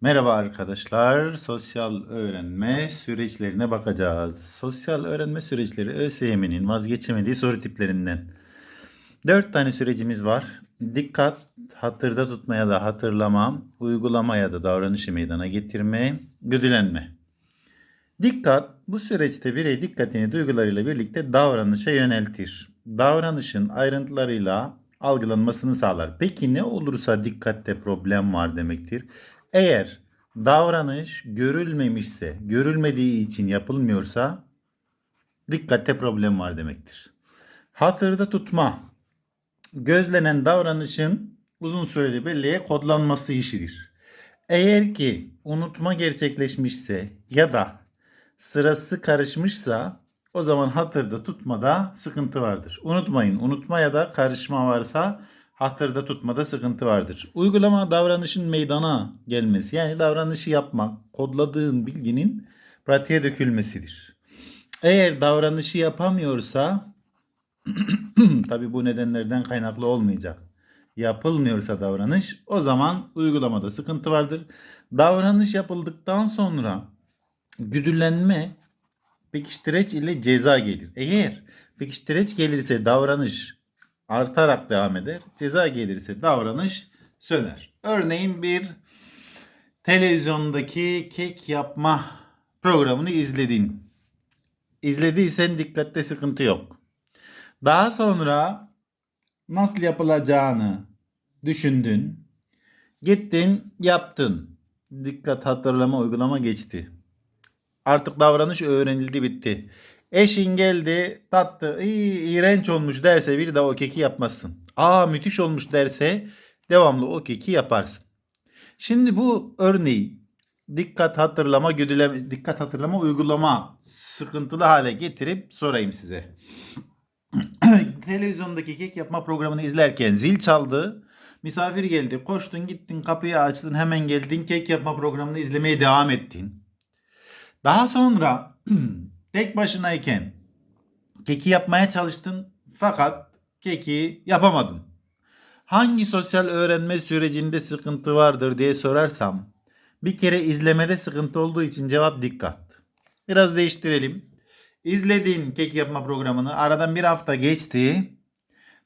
Merhaba arkadaşlar. Sosyal öğrenme süreçlerine bakacağız. Sosyal öğrenme süreçleri ÖSYM'nin vazgeçemediği soru tiplerinden. Dört tane sürecimiz var. Dikkat, hatırda tutma ya da hatırlama, uygulama ya da davranışı meydana getirme, güdülenme. Dikkat, bu süreçte birey dikkatini duygularıyla birlikte davranışa yöneltir. Davranışın ayrıntılarıyla algılanmasını sağlar. Peki ne olursa dikkatte problem var demektir. Eğer davranış görülmemişse, görülmediği için yapılmıyorsa dikkatte problem var demektir. Hatırda tutma, gözlenen davranışın uzun süreli belleğe kodlanması işidir. Eğer ki unutma gerçekleşmişse ya da sırası karışmışsa o zaman hatırda tutmada sıkıntı vardır. Unutmayın unutma ya da karışma varsa hatırda tutmada sıkıntı vardır. Uygulama davranışın meydana gelmesi yani davranışı yapmak kodladığın bilginin pratiğe dökülmesidir. Eğer davranışı yapamıyorsa tabi bu nedenlerden kaynaklı olmayacak. Yapılmıyorsa davranış o zaman uygulamada sıkıntı vardır. Davranış yapıldıktan sonra güdülenme pekiştireç ile ceza gelir. Eğer pekiştireç gelirse davranış artarak devam eder. Ceza gelirse davranış söner. Örneğin bir televizyondaki kek yapma programını izledin. İzlediysen dikkatte sıkıntı yok. Daha sonra nasıl yapılacağını düşündün. Gittin, yaptın. Dikkat hatırlama uygulama geçti. Artık davranış öğrenildi bitti. Eşin geldi tattı iyi iğrenç olmuş derse bir daha o keki yapmazsın. Aa müthiş olmuş derse devamlı o keki yaparsın. Şimdi bu örneği dikkat hatırlama güdüleme dikkat hatırlama uygulama sıkıntılı hale getirip sorayım size. Televizyondaki kek yapma programını izlerken zil çaldı. Misafir geldi. Koştun gittin kapıyı açtın hemen geldin kek yapma programını izlemeye devam ettin. Daha sonra tek başınayken keki yapmaya çalıştın fakat keki yapamadın. Hangi sosyal öğrenme sürecinde sıkıntı vardır diye sorarsam bir kere izlemede sıkıntı olduğu için cevap dikkat. Biraz değiştirelim. İzledin kek yapma programını. Aradan bir hafta geçti.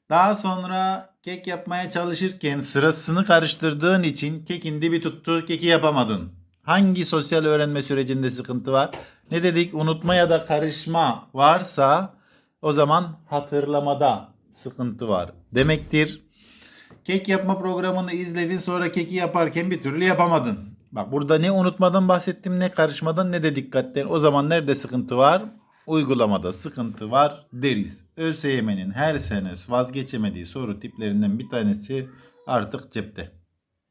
Daha sonra kek yapmaya çalışırken sırasını karıştırdığın için kekin dibi tuttu, keki yapamadın. Hangi sosyal öğrenme sürecinde sıkıntı var? Ne dedik? Unutma ya da karışma varsa o zaman hatırlamada sıkıntı var demektir. Kek yapma programını izledin sonra keki yaparken bir türlü yapamadın. Bak burada ne unutmadan bahsettim ne karışmadan ne de dikkatten. O zaman nerede sıkıntı var? Uygulamada sıkıntı var deriz. ÖSYM'nin her sene vazgeçemediği soru tiplerinden bir tanesi artık cepte.